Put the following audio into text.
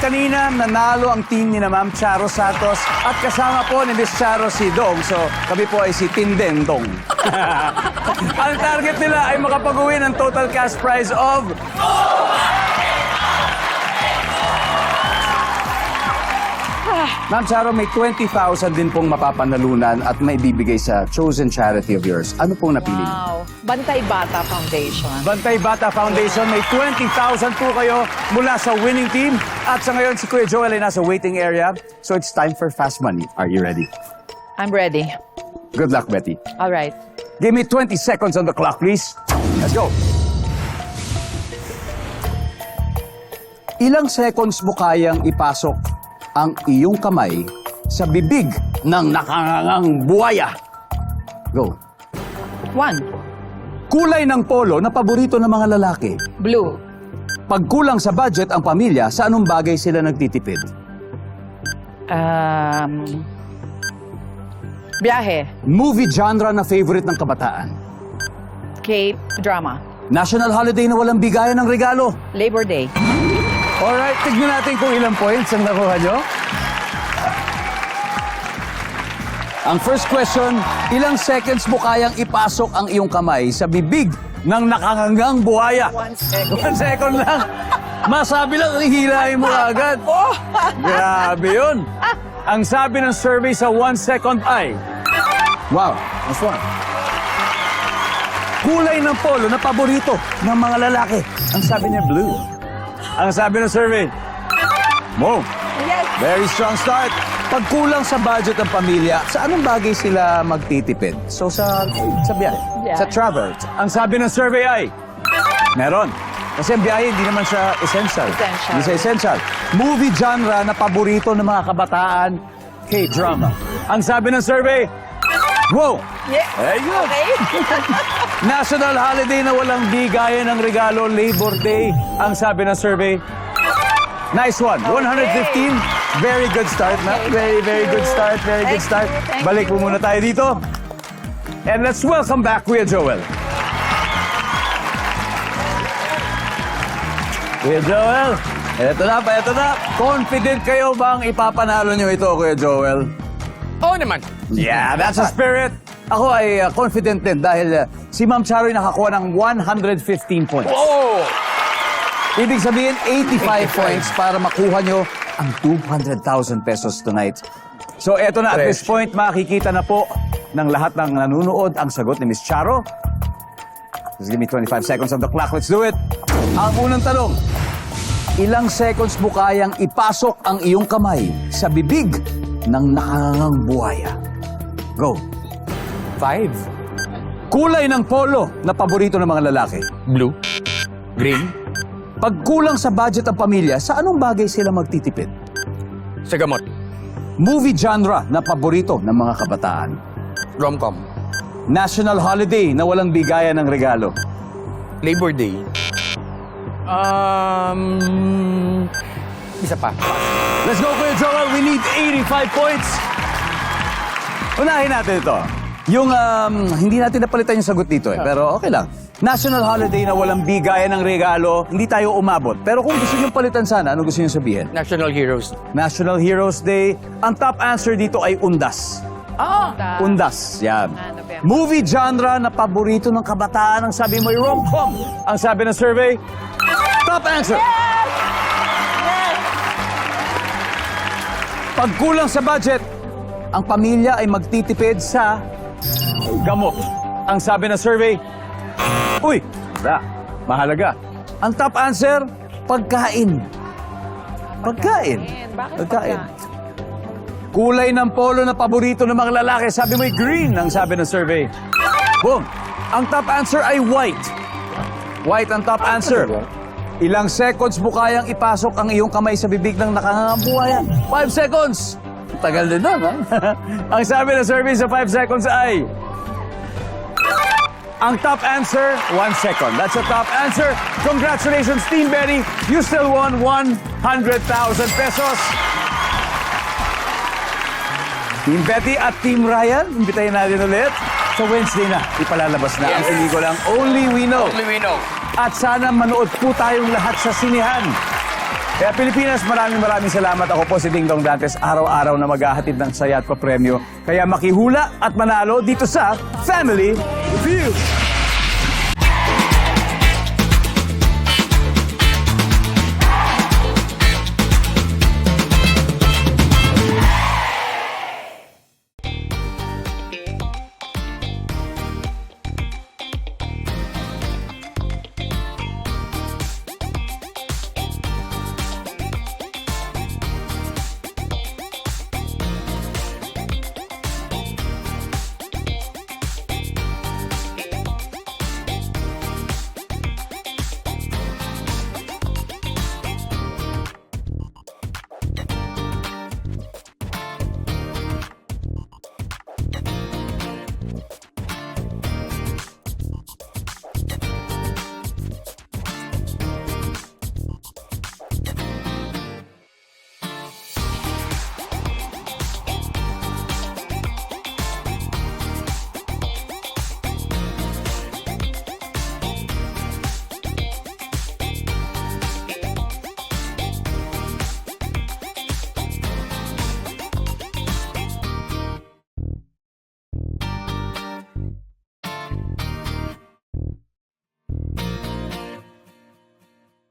kanina, nanalo ang team ni na Ma'am Charo Santos at kasama po ni Miss Charo si Dong. So, kami po ay si Tinden Dong. ang target nila ay makapag-uwi ng total cash prize of... Ma'am Charo, may 20,000 din pong mapapanalunan at may bibigay sa chosen charity of yours. Ano pong napili niyo? Wow. Bantay Bata Foundation. Bantay Bata Foundation, may 20,000 po kayo mula sa winning team. At sa ngayon, si Kuya Joel ay nasa waiting area. So it's time for fast money. Are you ready? I'm ready. Good luck, Betty. All right. Give me 20 seconds on the clock, please. Let's go. Ilang seconds mo kayang ipasok ang iyong kamay sa bibig ng nakangangang buwaya? Go. One. Kulay ng polo na paborito ng mga lalaki. Blue. Pag kulang sa budget ang pamilya, sa anong bagay sila nagtitipid? Um, biyahe. Movie genre na favorite ng kabataan. Cape. Drama. National holiday na walang bigayan ng regalo. Labor Day. Alright, tignan natin kung ilang points ang nakuha nyo. Ang first question, ilang seconds mo kayang ipasok ang iyong kamay sa bibig ng nakangangang buhaya? One second. One second lang. Masabi lang, hihilahin mo agad. Grabe yun. Ang sabi ng survey sa one second ay... Wow, that's one. Kulay ng polo na paborito ng mga lalaki. Ang sabi niya, blue. Ang sabi ng survey, Mo, Yes. very strong start. Pag kulang sa budget ng pamilya, sa anong bagay sila magtitipid? So sa, sa biyahe, sa travel. Ang sabi ng survey ay, meron. Kasi ang biyahe, hindi naman siya essential. Essential. Hindi siya essential. Movie genre na paborito ng mga kabataan, K-drama. Ang sabi ng survey, wow! Yeah. There you go. Okay. National holiday na walang bigayan ng regalo, Labor Day. Ang sabi ng survey. Nice one. 115. Very good start, na. Okay, Very, very you. good start. Very good Thank start. you, thank Balik you. po muna tayo dito. And let's welcome back Kuya Joel. Kuya Joel, eto na pa, eto na. Confident kayo bang ipapanalo nyo ito, Kuya Joel? Oo naman. Yeah, that's a spirit. Ako ay uh, confident din dahil uh, si Ma'am Charoy nakakuha ng 115 points. Oo! Ibig sabihin, 85 points para makuha nyo ang 200,000 pesos tonight. So eto na, at this Fresh. point, makikita na po ng lahat ng nanonood ang sagot ni Miss Charo. Just give me 25 seconds on the clock. Let's do it. Ang unang tanong, ilang seconds mo kayang ipasok ang iyong kamay sa bibig ng nakangang buhaya? Go. Five. Kulay ng polo na paborito ng mga lalaki. Blue. Green. Pag kulang sa budget ang pamilya, sa anong bagay sila magtitipid? Sa gamot. Movie genre na paborito ng mga kabataan. Rom-com. National holiday na walang bigayan ng regalo. Labor Day. Um... Isa pa. Let's go, Kuya Joel. We need 85 points. Unahin natin ito. Yung, um, hindi natin napalitan yung sagot dito eh, pero okay lang. National holiday na walang bigayan ng regalo, hindi tayo umabot. Pero kung gusto nyo palitan sana, ano gusto nyo sabihin? National Heroes. National Heroes Day. Ang top answer dito ay undas. Ah! Undas. Yan. Ah, November. Movie genre na paborito ng kabataan. Ang sabi mo ay rom-com. Ang sabi ng survey, top answer. Pag kulang sa budget, ang pamilya ay magtitipid sa gamot. Ang sabi ng survey, uy, wala, mahalaga. Ang top answer, pagkain. Pagkain. Bakit Pagkain. Kulay ng polo na paborito ng mga lalaki. Sabi mo ay green, ang sabi ng survey. Boom. Ang top answer ay white. White ang top answer. Ilang seconds mo kayang ipasok ang iyong kamay sa bibig ng nakangangambuhayan? Five seconds. Tagal din nun, ha? ang sabi ng survey sa five seconds ay... Ang top answer, one second. That's a top answer. Congratulations, Team Betty. You still won 100,000 pesos. Team Betty at Team Ryan, imbitahin natin ulit. Sa Wednesday na, ipalalabas na ang Yes. pelikulang Only We Know. Only we know. At sana manood po tayong lahat sa sinihan. Kaya Pilipinas, maraming maraming salamat. Ako po si Ding Dong Dantes, araw-araw na maghahatid ng saya at papremyo. Kaya makihula at manalo dito sa Family Feud.